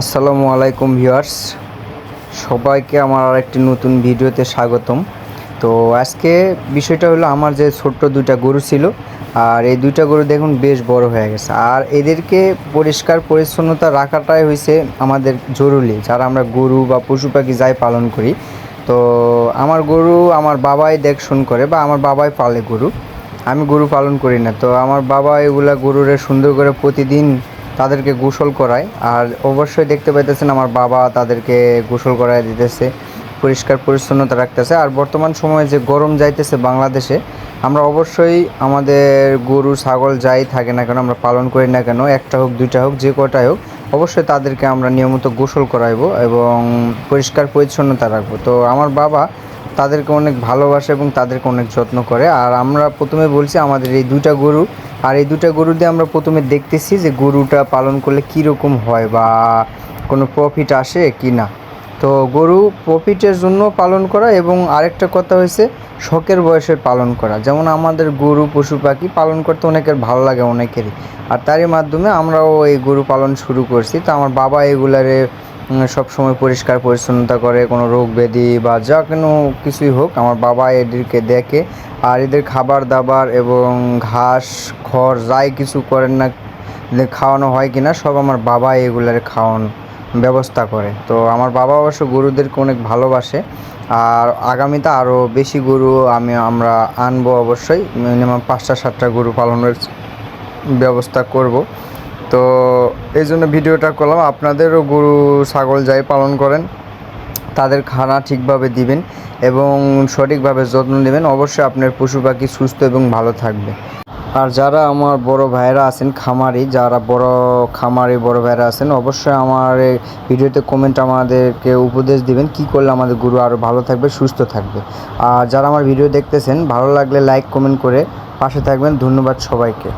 আসসালামু আলাইকুম ভিউয়ার্স। সবাইকে আমার আরেকটি নতুন ভিডিওতে স্বাগতম। তো আজকে বিষয়টা হলো আমার যে ছোট্ট দুইটা গরু ছিল, আর এই দুইটা গরু দেখুন বেশ বড় হয়ে গেছে। আর এদেরকে পরিষ্কার পরিচ্ছন্নতা রাখাটাই হয়েছে আমাদের জরুরি, যারা আমরা গরু বা পশু পাখি যাই পালন করি। তো আমার গরু আমার বাবাই দেখশন করে বা আমার বাবাই পালে গরু। আমি গরু পালন করি না। তো আমার বাবা এগুলা গরুরে সুন্দর করে প্রতিদিন তাদেরকে গোসল করায়। আর অবশ্যই দেখতে পাইতেছেন আমার বাবা তাদেরকে গোসল করায় দিতেছে, পরিষ্কার পরিচ্ছন্নতা রাখতেছে। আর বর্তমান সময়ে যে গরম যাইতেছে বাংলাদেশে, আমরা অবশ্যই আমাদের গরু, ছাগল যাই থাকে না কেন, আমরা পালন করি না কেন, একটা হোক, দুইটা হোক, যে কটাই হোক, অবশ্যই তাদেরকে আমরা নিয়মিত গোসল করাইবো এবং পরিষ্কার পরিচ্ছন্নতা রাখব। তো আমার বাবা তাদেরকে অনেক ভালোবাসে এবং তাদেরকে অনেক যত্ন করে। আর আমরা প্রথমে বলছি আমাদের এই দুইটা গরু। আর এই দুইটা গরু দিয়ে আমরা প্রথমে দেখতেছি যে গরুটা পালন করলে কী রকম হয় বা কোনো প্রফিট আসে কি না। তো গরু প্রফিটের জন্য পালন করা এবং আরেকটা কথা হয়েছে, শখের বয়সে পালন করা। যেমন আমাদের গরু, পশু, পাখি পালন করতে অনেকের ভালো লাগে অনেকেরই। আর তারই মাধ্যমে আমরাও এই গরু পালন শুরু করছি। তো আমার বাবা এগুলারে সব সময় পরিষ্কার পরিচ্ছন্নতা করে, কোনো রোগ ব্যাধি বা যা কোনো কিছুই হোক, আমার বাবা এদেরকে দেখে। আর এদের খাবার দাবার এবং ঘাস, খড় যাই কিছু করেন না খাওয়ানো হয় কিনা, সব আমার বাবা এগুলার খাওয়ান ব্যবস্থা করে। তো আমার বাবা অবশ্য গরুদেরকে অনেক ভালোবাসে। আর আগামীতে আরও বেশি গরু আমি, আমরা আনব অবশ্যই। মিনিমাম পাঁচটা সাতটা গরু পালনের ব্যবস্থা করব। তো এই জন্য ভিডিওটা করলাম। আপনাদেরও গরু, ছাগল যাই পালন করেন, তাদের খানা ঠিকভাবে দিবেন এবং সঠিকভাবে যত্ন নেবেন। অবশ্যই আপনার পশু পাখি সুস্থ এবং ভালো থাকবে। আর যারা আমার বড় ভাইয়েরা আছেন, খামারি, যারা বড় খামারি, বড় ভাইয়েরা আছেন, অবশ্যই আমার ভিডিওতে কমেন্ট আমাদেরকে উপদেশ দিবেন, কি করলে আমাদের গরু আরও ভালো থাকবে, সুস্থ থাকবে। আর যারা আমার ভিডিও দেখতেছেন, ভালো লাগলে লাইক কমেন্ট করে পাশে থাকবেন। ধন্যবাদ সবাইকে।